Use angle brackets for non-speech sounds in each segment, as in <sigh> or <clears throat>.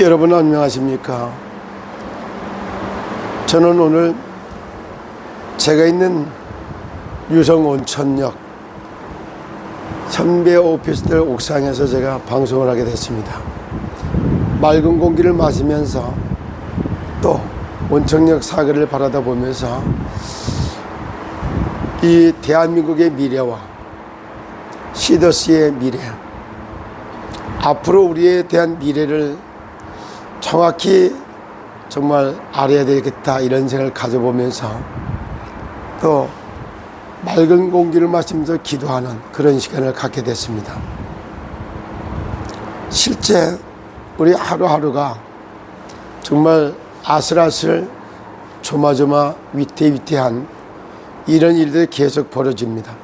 여러분 안녕하십니까? 저는 오늘 제가 있는 유성 온천역 현대 오피스텔 옥상에서 제가 방송을 하게 됐습니다. 맑은 공기를 마시면서 또 온천역 사거리를 바라다 보면서 이 대한민국의 미래와 시더스의 미래 앞으로 우리에 대한 미래를 정확히 정말 알아야 되겠다 이런 생각을 가져보면서 또 맑은 공기를 마시면서 기도하는 그런 시간을 갖게 됐습니다. 실제 우리 하루하루가 정말 아슬아슬 조마조마 위태위태한 이런 일들이 계속 벌어집니다.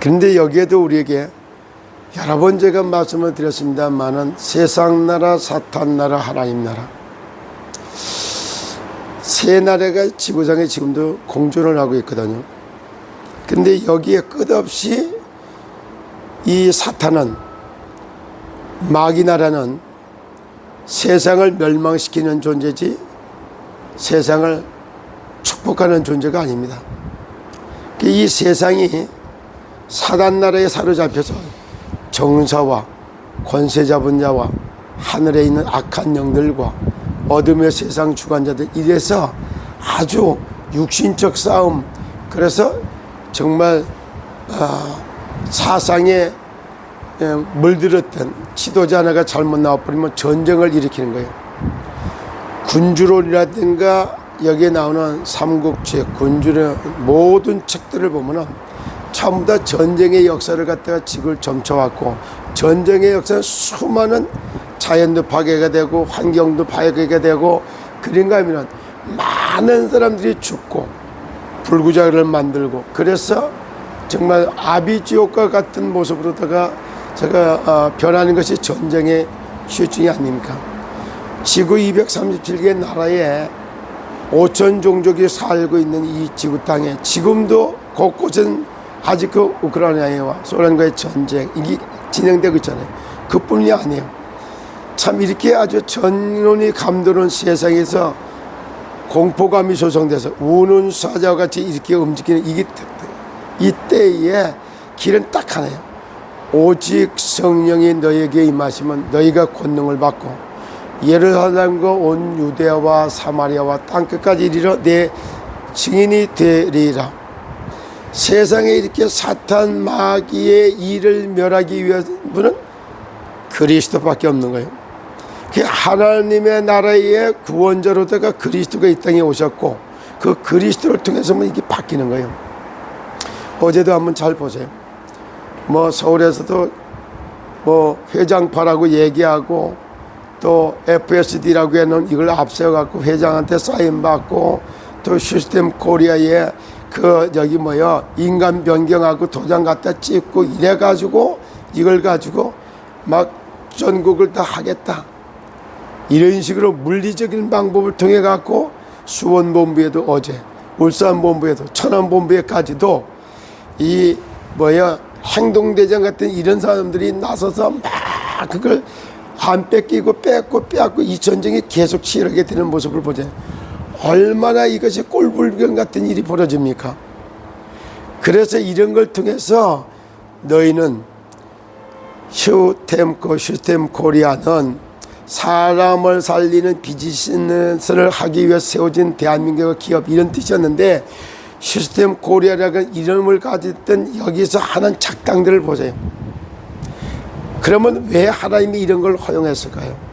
그런데 여기에도 우리에게 여러 번 제가 말씀을 드렸습니다만은 세상 나라, 사탄 나라, 하나님 나라 세 나라가 지구상에 지금도 공존을 하고 있거든요. 근데 여기에 끝없이 이 사탄은 마귀 나라는 세상을 멸망시키는 존재지 세상을 축복하는 존재가 아닙니다. 이 세상이 사단 나라에 사로잡혀서 정사와 권세 잡은 자와 하늘에 있는 악한 영들과 어둠의 세상 주관자들 이래서 아주 육신적 싸움 그래서 정말 아, 사상에 예, 물들었던 지도자 하나가 잘못 나와버리면 전쟁을 일으키는 거예요. 군주론이라든가 여기에 나오는 삼국지, 군주론 모든 책들을 보면은 전부 다 전쟁의 역사를 갖다가 지구를 점쳐왔고 전쟁의 역사는 수많은 자연도 파괴가 되고 환경도 파괴가 되고 그런가 하면 많은 사람들이 죽고 불구자를 만들고 그래서 정말 아비지옥과 같은 모습으로다가 제가 어, 변하는 것이 전쟁의 실증이 아닙니까? 지구 237개 나라에 5천 종족이 살고 있는 이 지구 땅에 지금도 곳곳은 아직 그 우크라이나와 소련과의 전쟁 이게 진행되고 있잖아요. 그뿐이 아니에요. 참 이렇게 아주 전론이 감도는 세상에서 공포감이 조성돼서 우는 사자와 같이 이렇게 움직이는 이게 이때에 길은 딱 하나예요. 오직 성령이 너에게 임하시면 너희가 권능을 받고 예루살렘과 온 유대와 사마리아와 땅 끝까지 이르러 내 증인이 되리라. 세상에 이렇게 사탄 마귀의 일을 멸하기 위한 분은 그리스도밖에 없는 거예요. 그 하나님의 나라의 구원자로다가 그리스도가 이 땅에 오셨고 그 그리스도를 통해서만 이게 바뀌는 거예요. 어제도 한번 잘 보세요. 뭐 서울에서도 뭐 회장파라고 얘기하고 또 FSD라고 해놓은 이걸 앞세워 갖고 회장한테 사인 받고 또 시스템 코리아에 그 저기 뭐야 인간 변경하고 도장 갖다 찍고 이래 가지고 이걸 가지고 막 전국을 다 하겠다 이런 식으로 물리적인 방법을 통해 갖고 수원 본부에도 어제 울산 본부에도 천안 본부에까지도 이 뭐야 행동대장 같은 이런 사람들이 나서서 막 그걸 안 뺏기고 뺏고 빼앗고 이 전쟁이 계속 치열하게 되는 모습을 보자. 얼마나 이것이 꼴불견 같은 일이 벌어집니까? 그래서 이런 걸 통해서 너희는 휴템코 슈템 코리아는 사람을 살리는 비즈니스를 하기 위해 세워진 대한민국의 기업 이런 뜻이었는데 시스템 코리아라는 이름을 가졌던 여기서 하는 작당들을 보세요. 그러면 왜 하나님이 이런 걸 허용했을까요?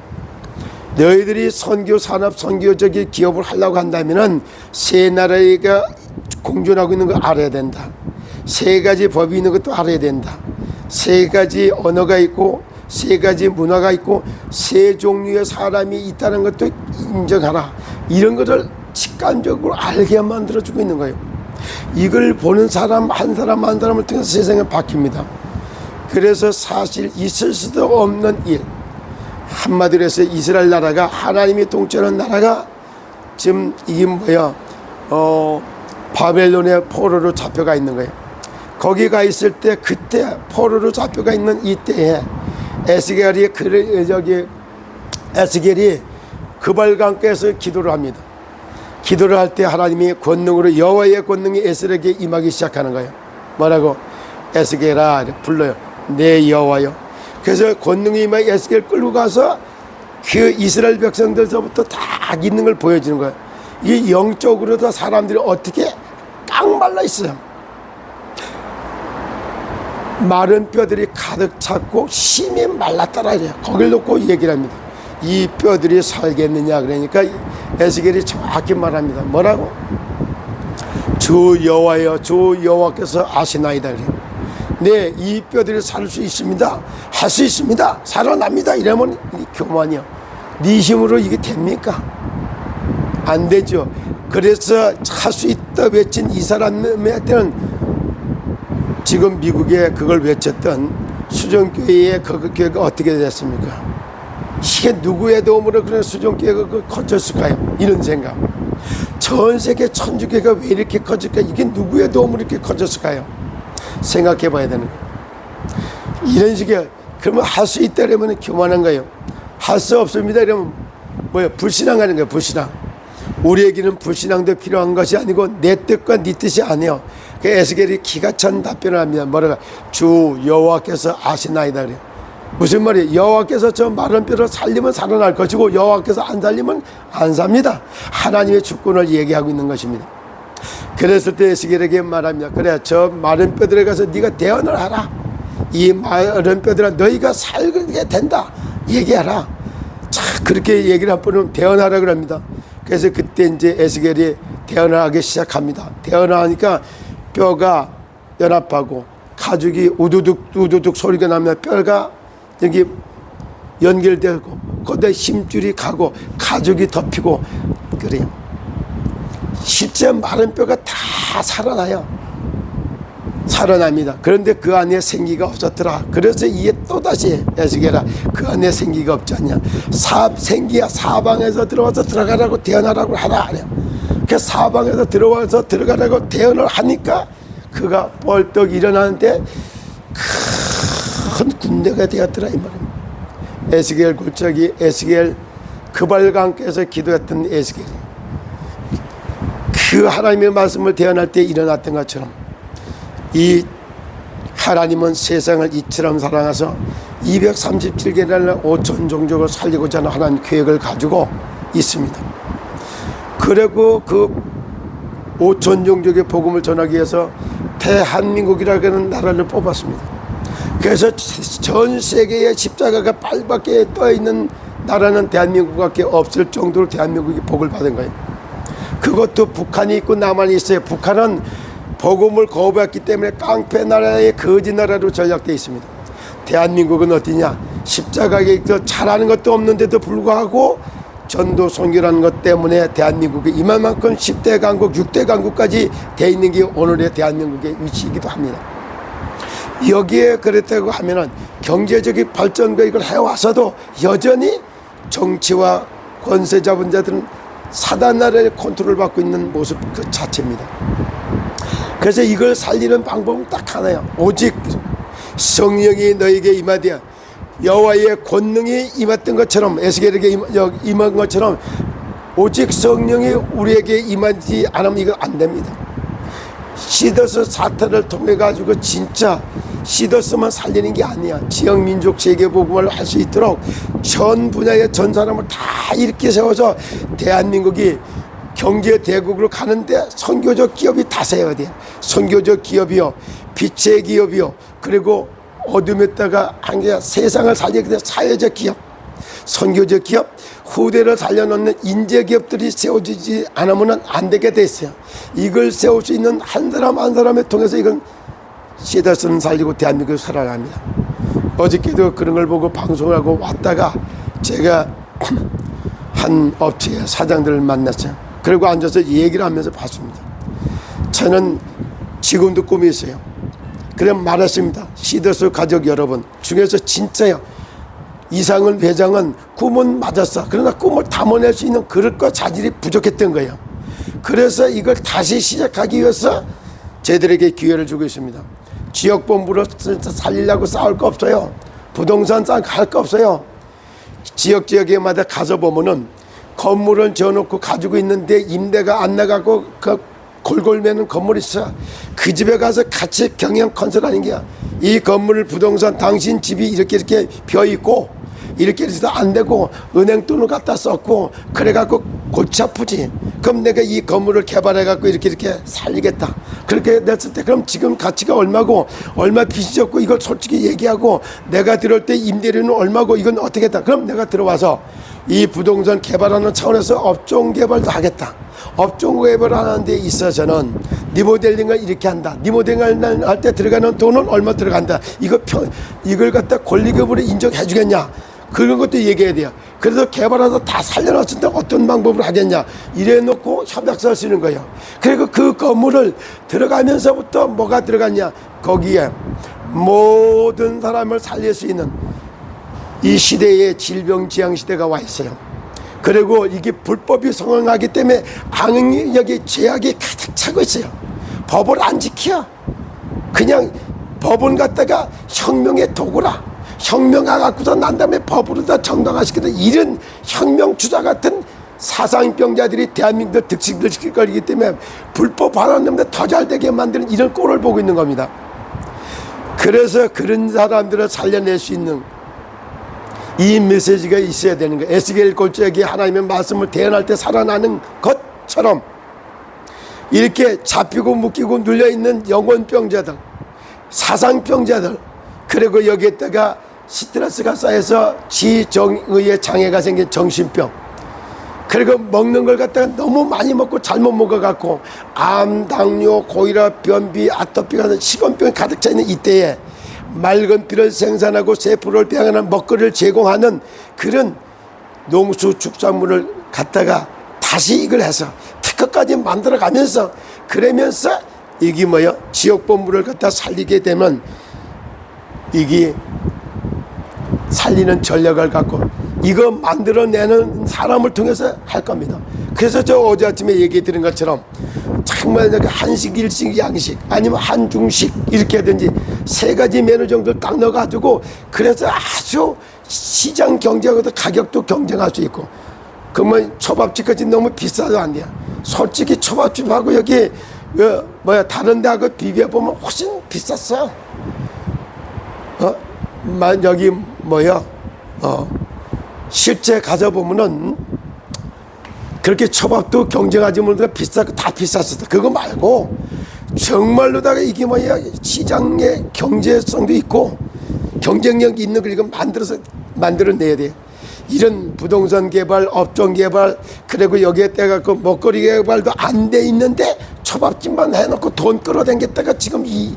너희들이 선교 산업 선교적인 기업을 하려고 한다면은 세 나라가 공존하고 있는 걸 알아야 된다. 세 가지 법이 있는 것도 알아야 된다. 세 가지 언어가 있고 세 가지 문화가 있고 세 종류의 사람이 있다는 것도 인정하라. 이런 것을 직관적으로 알게 만들어 주고 있는 거예요. 이걸 보는 사람 한 사람 한 사람을 통해서 세상이 바뀝니다. 그래서 사실 있을 수도 없는 일. 한마디로 해서 이스라엘 나라가 하나님이 통치하는 나라가 지금 이게 뭐야 어 바벨론의 포로로 잡혀가 있는 거예요. 거기 가 있을 때 그때 포로로 잡혀가 있는 이때에 에스겔이 그 저기 에스겔이 그발강가에서 기도를 합니다. 기도를 할 때 하나님이 권능으로 여호와의 권능이 에스겔에게 임하기 시작하는 거예요. 뭐라고? 에스겔아 불러요. 내 여호와요. 그래서 권능이 임하 에스겔 끌고 가서 그 이스라엘 백성들서부터 다 있는 걸 보여주는 거예요. 이 영적으로도 사람들이 어떻게 깡말라 있어요. 마른 뼈들이 가득 찼고 심이 말랐더라 이래요. 거길 놓고 얘기를 합니다. 이 뼈들이 살겠느냐 그러니까 에스겔이 정확히 말합니다. 뭐라고? 주 여호와여 주 여호와께서 아시나이다 그래요. 네, 이 뼈들이 살 수 있습니다. 할 수 있습니다. 살아납니다. 이러면 교만이요. 네 힘으로 이게 됩니까? 안 되죠. 그래서 할 수 있다 외친 이 사람한테는 지금 미국에 그걸 외쳤던 수정교회의 그 교회가 어떻게 됐습니까? 이게 누구의 도움으로 그런 수정교회가 그 커졌을까요? 이런 생각. 전 세계 천주교회가 왜 이렇게 커질까? 이게 누구의 도움으로 이렇게 커졌을까요? 생각해 봐야 되는 거예요. 이런 식의, 그러면 할 수 있다 그러면 교만한 거예요. 할 수 없습니다. 이러면 뭐예요? 불신앙하는 거예요. 불신앙. 우리에게는 불신앙도 필요한 것이 아니고 내 뜻과 네 뜻이 아니요. 그 에스겔이 기가 찬 답변을 합니다. 뭐라가 주 여호와께서 아시나이다 그래요. 무슨 말이에요? 여호와께서 저 마른 뼈를 살리면 살아날 것이고 여호와께서 안 살리면 안 삽니다. 하나님의 주권을 얘기하고 있는 것입니다. 그랬을 때 에스겔에게 말합니다. 그래 저 마른 뼈들에 가서 네가 대언을 하라. 이 마른 뼈들아 너희가 살게 된다. 얘기하라. 자 그렇게 얘기를 한 번은 대언하라 그럽니다. 그래서 그때 이제 에스겔이 대언을 하기 시작합니다. 대언을 하니까 뼈가 연합하고 가죽이 우두둑 우두둑 소리가 나면 뼈가 여기 연결되고 거기에 힘줄이 가고 가죽이 덮이고 그래요. 실제 마른 뼈가 다 살아나요. 살아납니다. 그런데 그 안에 생기가 없었더라. 그래서 이에 또다시 에스겔아 그 안에 생기가 없지 않냐. 사, 생기야 사방에서 들어와서 들어가라고 대언하라고 하라. 그 사방에서 들어와서 들어가라고 대언을 하니까 그가 벌떡 일어나는데 큰 군대가 되었더라 이 말입니다. 에스겔 골짜기 에스겔 그발강께서 기도했던 에스겔이 그 하나님의 말씀을 대언할 때 일어났던 것처럼 이 하나님은 세상을 이처럼 사랑하서 237개 나라 5천 종족을 살리고자 하는 하나님 계획을 가지고 있습니다. 그리고 그 5천 종족의 복음을 전하기 위해서 대한민국이라고 하는 나라를 뽑았습니다. 그래서 전 세계에 십자가가 빨갛게 떠 있는 나라는 대한민국밖에 없을 정도로 대한민국이 복을 받은 거예요. 그것도 북한이 있고 남한이 있어요. 북한은 복음을 거부했기 때문에 깡패 나라의 거지 나라로 전락되어 있습니다. 대한민국은 어디냐? 십자가에 잘하는 것도 없는데도 불구하고 전도 선교라는 것 때문에 대한민국이 이만큼 10대 강국, 6대 강국까지 돼 있는 게 오늘의 대한민국의 위치이기도 합니다. 여기에 그랬다고 하면은 경제적인 발전과 이걸 해와서도 여전히 정치와 권세 잡은 자들은 사단 나라의 컨트롤 받고 있는 모습 그 자체입니다. 그래서 이걸 살리는 방법은 딱 하나요. 오직 성령이 너에게 임하되 여호와의 권능이 임했던 것처럼 에스겔에게 임한 것처럼 오직 성령이 우리에게 임하지 않으면 이거 안 됩니다. 시더스 사태를 통해 가지고 진짜 시더스만 살리는 게 아니야. 지역 민족 세계 복음을 할 수 있도록 전 분야의 전 사람을 다 이렇게 세워서 대한민국이 경제 대국으로 가는데 선교적 기업이 다세야 돼요. 선교적 기업이요, 빛의 기업이요, 그리고 어둠에다가 한게 세상을 살리게 된 사회적 기업, 선교적 기업, 후대를 살려놓는 인재 기업들이 세워지지 않으면 안 되게 됐어요. 이걸 세울 수 있는 한 사람 한 사람을 통해서 이건 시대선 살리고 대한민국을 살아갑니다. 어저께도 그런 걸 보고 방송을 하고 왔다가 제가 <clears throat> 한 업체의 사장들을 만났어요. 그리고 앉아서 얘기를 하면서 봤습니다. 저는 지금도 꿈이 있어요. 그래 말했습니다. 시더스 가족 여러분 중에서 진짜요. 이상은 회장은 꿈은 맞았어. 그러나 꿈을 담아낼 수 있는 그릇과 자질이 부족했던 거예요. 그래서 이걸 다시 시작하기 위해서 저희들에게 기회를 주고 있습니다. 지역본부로 살리려고 싸울 거 없어요. 부동산 싸움 할거 없어요. 지역 지역에마다 가서 보면은 건물을 지어놓고 가지고 있는데 임대가 안 나가고 그 골골 매는 건물이 있어. 그 집에 가서 같이 경영 컨설 하는 게야. 이 건물 부동산 당신 집이 이렇게 이렇게 비어 있고 이렇게 해서 안 되고 은행 돈을 갖다 썼고 그래갖고 골치 아프지. 그럼 내가 이 건물을 개발해갖고 이렇게 이렇게 살리겠다. 그렇게 됐을 때 그럼 지금 가치가 얼마고 얼마 빚이 졌고 이걸 솔직히 얘기하고 내가 들어올 때 임대료는 얼마고 이건 어떻게 했다. 그럼 내가 들어와서 이 부동산 개발하는 차원에서 업종 개발도 하겠다. 업종 개발하는 데 있어서는 리모델링을 이렇게 한다. 리모델링을 할 때 들어가는 돈은 얼마 들어간다. 이거 평, 이걸 갖다 권리금으로 인정해 주겠냐. 그런 것도 얘기해야 돼요. 그래서 개발해서 다 살려놨을 때 어떤 방법으로 하겠냐. 이래 놓고 협약서를 쓰는 거예요. 그리고 그 건물을 들어가면서부터 뭐가 들어갔냐. 거기에 모든 사람을 살릴 수 있는 이 시대에 질병지향 시대가 와 있어요. 그리고 이게 불법이 성행하기 때문에 악력의 죄악이 가득 차고 있어요. 법을 안 지켜. 그냥 법은 갖다가 혁명의 도구라. 혁명화 갖고서 난 다음에 법으로 다 정당화시키는 이런 혁명 주자 같은 사상병자들이 대한민국 득식을 시킬 거기 때문에 불법 반환 놈들 더 잘되게 만드는 이런 꼴을 보고 있는 겁니다. 그래서 그런 사람들을 살려낼 수 있는 이 메시지가 있어야 되는 거예요. 에스겔 골짜기 하나님의 말씀을 대언할 때 살아나는 것처럼 이렇게 잡히고 묶이고 눌려있는 영혼병자들, 사상병자들, 그리고 여기에다가 스트레스가 쌓여서 지정의의 장애가 생긴 정신병, 그리고 먹는 걸 갖다가 너무 많이 먹고 잘못 먹어갖고 암, 당뇨, 고혈압, 변비, 아토피 같은 식원병이 가득 차 있는 이때에 맑은 피를 생산하고 세포를 배양하는 먹거리를 제공하는 그런 농수 축산물을 갖다가 다시 이걸 해서 특허까지 만들어 가면서 그러면서 이게 뭐요 지역 본부를 갖다 살리게 되면 이게 살리는 전략을 갖고 이거 만들어내는 사람을 통해서 할 겁니다. 그래서 저 어제 아침에 얘기 드린 것처럼 정말 그 한식, 일식, 양식 아니면 한중식 이렇게 하든지 세 가지 메뉴 정도 딱 넣어가지고 그래서 아주 시장 경쟁하고도 가격도 경쟁할 수 있고 그러면 초밥집까지 너무 비싸도 안 돼요. 솔직히 초밥집하고 여기 그 뭐야 다른 데하고 비교해 보면 훨씬 비쌌어. 어? 만 여기 뭐야? 어. 실제 가져보면은 그렇게 초밥도 경쟁하지 못해 비싸고 다 비쌌었어. 그거 말고 정말로다가 이게 뭐야 시장의 경제성도 있고 경쟁력 있는 걸 이거 만들어서 만들어내야 돼. 이런 부동산 개발, 업종 개발, 그리고 여기에 때가 그 먹거리 개발도 안 돼 있는데 초밥집만 해놓고 돈 끌어당겼다가 지금 이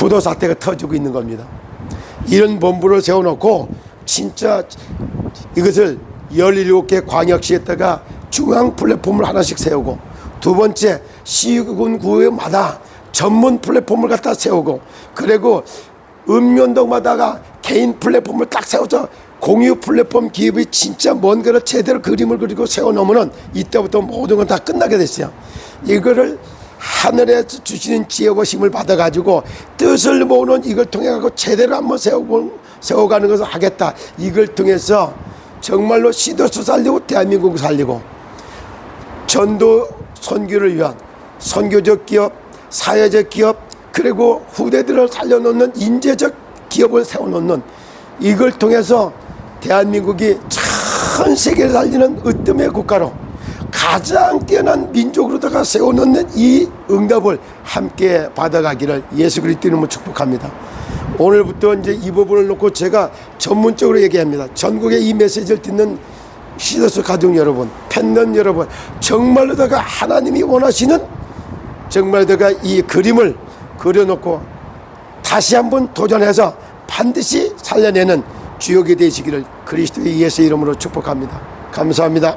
부도 사태가 터지고 있는 겁니다. 이런 본부를 세워놓고 진짜 이것을 17개 광역시에다가 중앙 플랫폼을 하나씩 세우고 두 번째 시군 구마다 전문 플랫폼을 갖다 세우고 그리고 읍면동마다가 개인 플랫폼을 딱 세워서 공유 플랫폼 기업이 진짜 뭔가를 제대로 그림을 그리고 세워놓으면은 이때부터 모든 건 다 끝나게 됐어요. 이거를 하늘에서 주시는 지혜와 힘을 받아가지고 뜻을 모으는 이걸 통해 가고 제대로 한번 세우고 세워가는 것을 하겠다. 이걸 통해서 정말로 시도수 살리고 대한민국 살리고 전도 선교를 위한 선교적 기업, 사회적 기업, 그리고 후대들을 살려놓는 인재적 기업을 세워놓는 이걸 통해서 대한민국이 전 세계를 살리는 으뜸의 국가로 가장 뛰어난 민족으로다가 세워놓는 이 응답을 함께 받아가기를 예수 그리스도 이름으로 축복합니다. 오늘부터 이제 이 부분을 놓고 제가 전문적으로 얘기합니다. 전국의 이 메시지를 듣는 시더스 가족 여러분, 팬넌 여러분, 정말로다가 하나님이 원하시는 정말로다가 이 그림을 그려놓고 다시 한번 도전해서 반드시 살려내는 주역이 되시기를 그리스도의 예수 이름으로 축복합니다. 감사합니다.